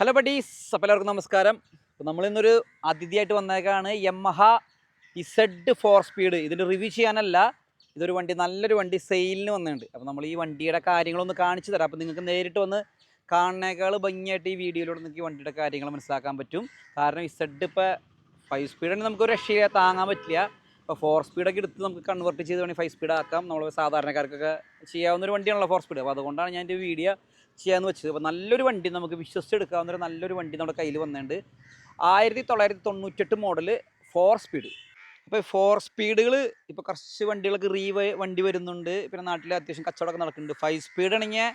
Hello buddies. അപ്പോൾ എല്ലാവർക്കും നമസ്കാരം. അപ്പോൾ നമ്മളിന്നൊരു അതിഥിയായിട്ട് വന്നേക്കാണ് യമഹ ഇസഡ് ഫോർ സ്പീഡ്. ഇതിന്റെ റിവ്യൂ ചെയ്യാനല്ല ഇതൊരു വണ്ടി നല്ലൊരു വണ്ടി സെയിലിന് വന്നിട്ടുണ്ട്. അപ്പോൾ നമ്മൾ ഈ വണ്ടിയുടെ കാര്യങ്ങളൊന്ന് കാണിച്ചു തരാം. അപ്പോൾ നിങ്ങൾക്ക് നേരിട്ട് വന്ന് കാണുന്നേക്കാൾ ഭംഗിയായിട്ട് ഈ വീഡിയോയിലൂടെ നിങ്ങൾക്ക് വണ്ടിയുടെ കാര്യങ്ങൾ മനസ്സിലാക്കാൻ പറ്റും. കാരണം ഇസഡ് ഇപ്പോൾ ഫൈവ് നമുക്ക് ഒരു രക്ഷയില്ല താങ്ങാൻ പറ്റില്ല. ഇപ്പോൾ ഫോർ സ്പീഡൊക്കെ എടുത്ത് നമുക്ക് കൺവേർട്ട് ചെയ്ത് വേണമെങ്കിൽ ഫൈവ് സ്പീഡ് ആക്കാം. നമ്മൾ സാധാരണക്കാർക്കൊക്കെ ചെയ്യാവുന്ന ഒരു വണ്ടിയാണല്ലോ ഫോർ സ്പീഡ് അപ്പോൾ അതുകൊണ്ടാണ് ഞാൻ എന്റെ വീഡിയോ ചെയ്യാമെന്ന് വെച്ചത്. അപ്പോൾ നല്ലൊരു വണ്ടി നമുക്ക് വിശ്വസിച്ചെടുക്കാവുന്ന ഒരു നല്ലൊരു വണ്ടി നമ്മുടെ കയ്യിൽ വന്നിട്ടുണ്ട്. ആയിരത്തി തൊള്ളായിരത്തി തൊണ്ണൂറ്റെട്ട് മോഡൽ ഫോർ സ്പീഡ് അപ്പോൾ ഫോർ സ്പീഡുകൾ ഇപ്പോൾ കുറച്ച് വണ്ടികൾക്ക് റീ വണ്ടി വരുന്നുണ്ട്. പിന്നെ നാട്ടിൽ അത്യാവശ്യം കച്ചവടമൊക്കെ നടക്കുന്നുണ്ട്. ഫൈവ് സ്പീഡ് ആണെങ്കിൽ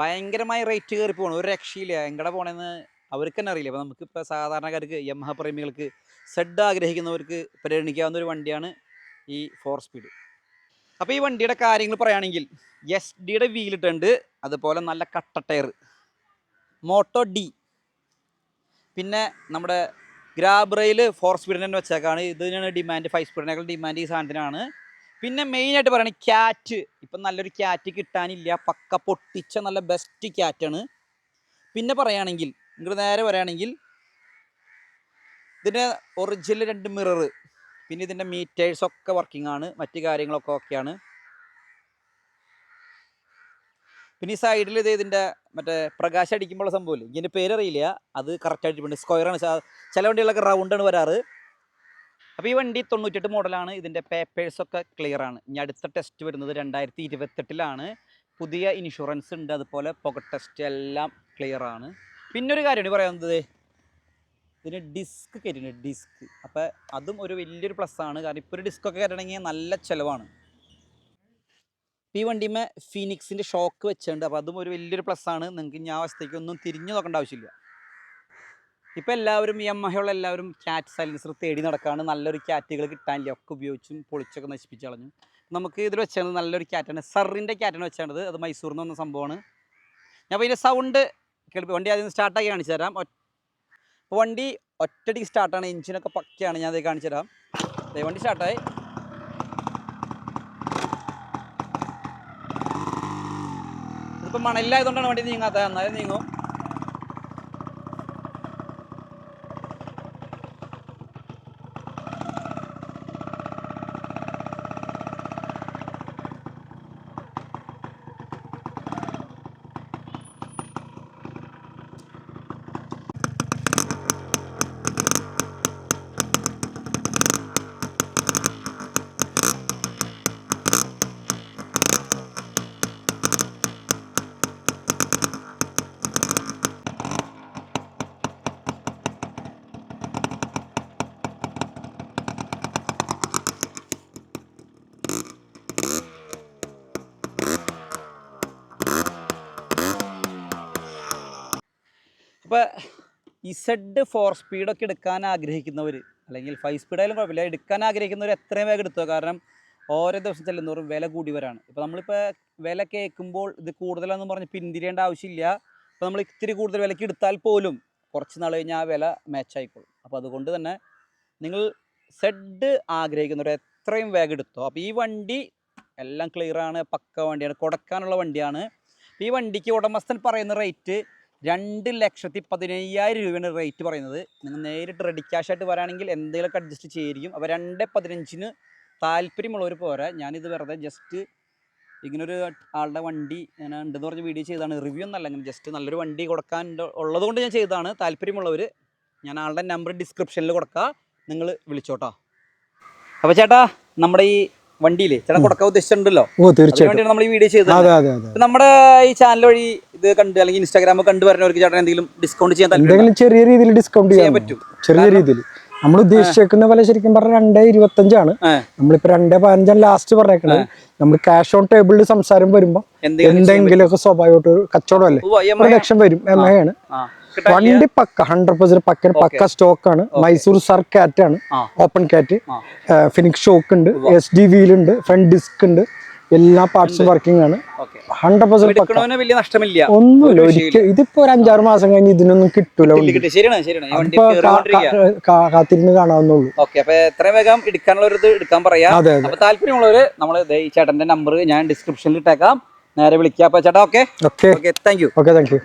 ഭയങ്കരമായി റേറ്റ് കയറി പോകണം ഒരു രക്ഷയില്ല. എങ്ങടെ പോകണമെന്ന് അവർക്ക് തന്നെ അറിയില്ല. അപ്പോൾ നമുക്കിപ്പോൾ സാധാരണക്കാർക്ക് യമഹ പ്രേമികൾക്ക് സെഡ് ആഗ്രഹിക്കുന്നവർക്ക് പരിഗണിക്കാവുന്ന ഒരു വണ്ടിയാണ് ഈ ഫോർ സ്പീഡ് അപ്പോൾ ഈ വണ്ടിയുടെ കാര്യങ്ങൾ പറയുകയാണെങ്കിൽ എസ് ഡിയുടെ വീലിട്ടുണ്ട് അതുപോലെ നല്ല കട്ട ടയർ മോട്ടോ ഡി പിന്നെ നമ്മുടെ ഗ്രാബ് റെയിൽ ഫോർ സ്പീഡിന് തന്നെ വെച്ചേക്കാണ്. ഇതിനാണ് ഡിമാൻഡ് ഫൈവ് സ്പീഡിനേക്കാൾ ഡിമാൻഡ് ഈ സാധനത്തിനാണ്. പിന്നെ മെയിനായിട്ട് പറയുകയാണെങ്കിൽ ക്യാറ്റ് ഇപ്പം നല്ലൊരു ക്യാറ്റ് കിട്ടാനില്ല. പക്ക പൊട്ടിച്ച നല്ല ബെസ്റ്റ് ക്യാറ്റാണ് പിന്നെ പറയുകയാണെങ്കിൽ ഇങ്ങോട്ട് നേരെ പറയുകയാണെങ്കിൽ ഇതിന്റെ ഒറിജിനൽ രണ്ട് മിറർ പിന്നെ ഇതിന്റെ മീറ്റേഴ്സ് ഒക്കെ വർക്കിംഗ് ആണ്. മറ്റു കാര്യങ്ങളൊക്കെ ഓക്കെയാണ് പിന്നെ ഈ സൈഡിൽ ഇത് ഇതിന്റെ മറ്റേ പ്രകാശം അടിക്കുമ്പോൾ സംഭവമില്ല? ഇതിന്റെ പേരറിയില്ല. അത് കറക്റ്റ് ആയിട്ട് സ്ക്വയറാണ് ചില വണ്ടികളൊക്കെ റൗണ്ടാണ് വരാറ്. അപ്പോൾ ഈ വണ്ടി തൊണ്ണൂറ്റെട്ട് മോഡലാണ് ഇതിന്റെ പേപ്പേഴ്സൊക്കെ ക്ലിയർ ആണ്. ഇനി അടുത്ത ടെസ്റ്റ് വരുന്നത് രണ്ടായിരത്തി ഇരുപത്തെട്ടിലാണ് പുതിയ ഇൻഷുറൻസ് ഉണ്ട്. അതുപോലെ പുക ടെസ്റ്റ് എല്ലാം ക്ലിയർ ആണ്. പിന്നൊരു കാര്യമാണ് പറയുന്നത് ഇതിന് ഡിസ്ക് കയറ്റിയിട്ടുണ്ട് ഡിസ്ക് അപ്പോൾ അതും ഒരു വലിയൊരു പ്ലസ് ആണ്. കാരണം ഇപ്പോൾ ഒരു ഡിസ്കൊക്കെ കയറ്റണമെങ്കിൽ നല്ല ചിലവാണ്. ഈ വണ്ടിമേ ഫീനിക്സിന്റെ ഷോക്ക് വെച്ചിട്ടുണ്ട്. അപ്പോൾ അതും ഒരു വലിയൊരു പ്ലസ് ആണ്. നിങ്ങൾക്ക് ഇനി ആ അവസ്ഥയ്ക്ക് ഒന്നും തിരിഞ്ഞു നോക്കേണ്ട ആവശ്യമില്ല. ഇപ്പോൾ എല്ലാവരും യമഹയുള്ള എല്ലാവരും ക്യാറ്റ് സൈലൻസർ തേടി നടക്കാണ്. നല്ലൊരു ക്യാറ്റുകൾ കിട്ടാനില്ല. ഒക്കെ ഉപയോഗിച്ചും പൊളിച്ചൊക്കെ നശിപ്പിച്ച് കളഞ്ഞു. നമുക്ക് ഇതിൽ വെച്ചാണ് നല്ലൊരു ക്യാറ്റാണ് സറിന്റെ ക്യാറ്റാണ് വെച്ചേണ്ടത് അത് മൈസൂരിൽ നിന്ന് വന്ന സംഭവമാണ്. ഞാൻ അപ്പോൾ ഇതിന്റെ സൗണ്ട് കേൾപ്പി വണ്ടി ആദ്യം സ്റ്റാർട്ടാക്കി കാണിച്ചു തരാം. ഒ- അപ്പോൾ വണ്ടി ഒറ്റടിക്ക് സ്റ്റാർട്ടാണ് എഞ്ചിനൊക്കെ പക്കയാണ്. ഞാൻ അത് കാണിച്ചു തരാം. വണ്ടി സ്റ്റാർട്ടായി ഇതിപ്പോൾ മണലിലായതുകൊണ്ടാണ് വണ്ടി നീങ്ങാത്തത്. എന്നാലും നീങ്ങും. അപ്പോൾ ഇസഡ് ഫോർ സ്പീഡൊക്കെ എടുക്കാൻ ആഗ്രഹിക്കുന്നവർ അല്ലെങ്കിൽ ഫൈവ് സ്പീഡായാലും കുഴപ്പമില്ല എടുക്കാൻ ആഗ്രഹിക്കുന്നവർ എത്രയും വേഗം എടുത്തോ? കാരണം ഓരോ ദിവസം ചെല്ലുന്നവരും വില കൂടിയവരാണ്. ഇപ്പോൾ നമ്മളിപ്പോൾ വില കേൾക്കുമ്പോൾ ഇത് കൂടുതലാണെന്ന് പറഞ്ഞ് പിന്തിരിയേണ്ട ആവശ്യമില്ല. ഇപ്പോൾ നമ്മൾ ഇത്തിരി കൂടുതൽ വിലക്ക് എടുത്താൽ പോലും കുറച്ച് നാൾ കഴിഞ്ഞാൽ ആ വില മാച്ചായിക്കോളും അപ്പോൾ അതുകൊണ്ട് തന്നെ നിങ്ങൾ സെഡ് ആഗ്രഹിക്കുന്നവർ എത്രയും വേഗം എടുത്തോ? അപ്പോൾ ഈ വണ്ടി എല്ലാം ക്ലിയറാണ് പക്ക വണ്ടിയാണ് കൊടുക്കാനുള്ള വണ്ടിയാണ്. ഈ വണ്ടിക്ക് ഉടമസ്ഥൻ പറയുന്ന റേറ്റ് രണ്ട് ലക്ഷത്തി പതിനയ്യായിരം രൂപയാണ് റേറ്റ് പറയുന്നത്. നിങ്ങൾ നേരിട്ട് റെഡി ക്യാഷ് ആയിട്ട് വരാണെങ്കിൽ എന്തെങ്കിലുമൊക്കെ അഡ്ജസ്റ്റ് ചെയ്തിരിക്കും അപ്പോൾ രണ്ട് പതിനഞ്ചിന് താല്പര്യമുള്ളവർ പോരാ. ഞാനിത് വെറുതെ ജസ്റ്റ് ഇങ്ങനൊരു ആളുടെ വണ്ടി ഞാൻ ഉണ്ടെന്ന് പറഞ്ഞ വീഡിയോ ചെയ്താണ് റിവ്യൂ ഒന്നല്ല ഇങ്ങനെ ജസ്റ്റ് നല്ലൊരു വണ്ടി കൊടുക്കാൻ ഉള്ളതുകൊണ്ട് ഞാൻ ചെയ്തതാണ്. താല്പര്യമുള്ളവർ ഞാൻ ആളുടെ നമ്പർ ഡിസ്ക്രിപ്ഷനിൽ കൊടുക്കാം. നിങ്ങൾ വിളിച്ചോട്ടോ. അപ്പോൾ ചേട്ടാ നമ്മുടെ ഈ വണ്ടിയില്ലേ ചേട്ടാ കൊടുക്കാൻ ഉദ്ദേശിച്ചിട്ടുണ്ടല്ലോ? തീർച്ചയായിട്ടും. നമ്മൾ ഈ വീഡിയോ ചെയ്തത് നമ്മുടെ ഈ ചാനൽ വഴി ഇത് കണ്ട് അല്ലെങ്കിൽ ഇൻസ്റ്റാഗ്രാം കണ്ടു വരുന്നവർക്ക് ചേട്ടൻ എന്തെങ്കിലും ഡിസ്കൗണ്ട് ചെയ്യാൻ എന്തെങ്കിലും ചെറിയ രീതിയിൽ ഡിസ്കൗണ്ട് ചെയ്യാൻ പറ്റും. ചെറിയ രീതിയിൽ. നമ്മൾ ഉദ്ദേശിച്ചേക്കുന്ന പോലെ ശരിക്കും പറഞ്ഞാൽ രണ്ടേ ഇരുപത്തഞ്ചാണ്. നമ്മളിപ്പോ രണ്ടേ പതിനഞ്ചാണ് ലാസ്റ്റ് പറഞ്ഞേക്കണത്. നമ്മൾ ക്യാഷ് ഓൺ ടേബിളിൽ സംസാരം വരുമ്പോ എന്തെങ്കിലും എന്തെങ്കിലുമൊക്കെ സ്വാഭാവികമായിട്ട് ഒരു കച്ചവടമല്ലേ? ഒരു ലക്ഷം വരും. എം ഐ ആണ്. വണ്ടി pukka hundred percent pukka pukka stock ആണ്. മൈസൂർ സർ കാറ്റ് ആണ്. ഓപ്പൺ കാറ്റ് ഫിനിക് ഫിനിക്സ് ഷോക്ക് ഉണ്ട്. എസ് ഡി വീൽ ഉണ്ട് ഫ്രണ്ട് ഡിസ്ക് ഉണ്ട്. എല്ലാ പാർട്സും വർക്കിംഗ് ആണ്. ഹൺഡ്രഡ് പെർസെന്റ് വലിയ നഷ്ടമില്ല. ഒന്നുമില്ല ഒരിക്കലും. ഇതിപ്പോ ഒരു അഞ്ചാറ് മാസം കഴിഞ്ഞ് ഇതിനൊന്നും കിട്ടൂല ഇപ്പൊ കാത്തിരുന്ന് കാണാവുന്നുള്ളൂ ഓക്കെ അപ്പൊ എത്രയും വേഗം എടുക്കാനുള്ള ഒരു ഇത് എടുക്കാൻ പറയാം. അപ്പൊ താല്പര്യമുള്ളവര് നമ്മൾ ഈ ചേട്ടന്റെ നമ്പർ ഞാൻ ഡിസ്ക്രിപ്ഷനിൽ ഇട്ടേക്കാം. നേരെ വിളിക്കാം. അപ്പൊ ചേട്ടാ okay okay okay thank you okay thank you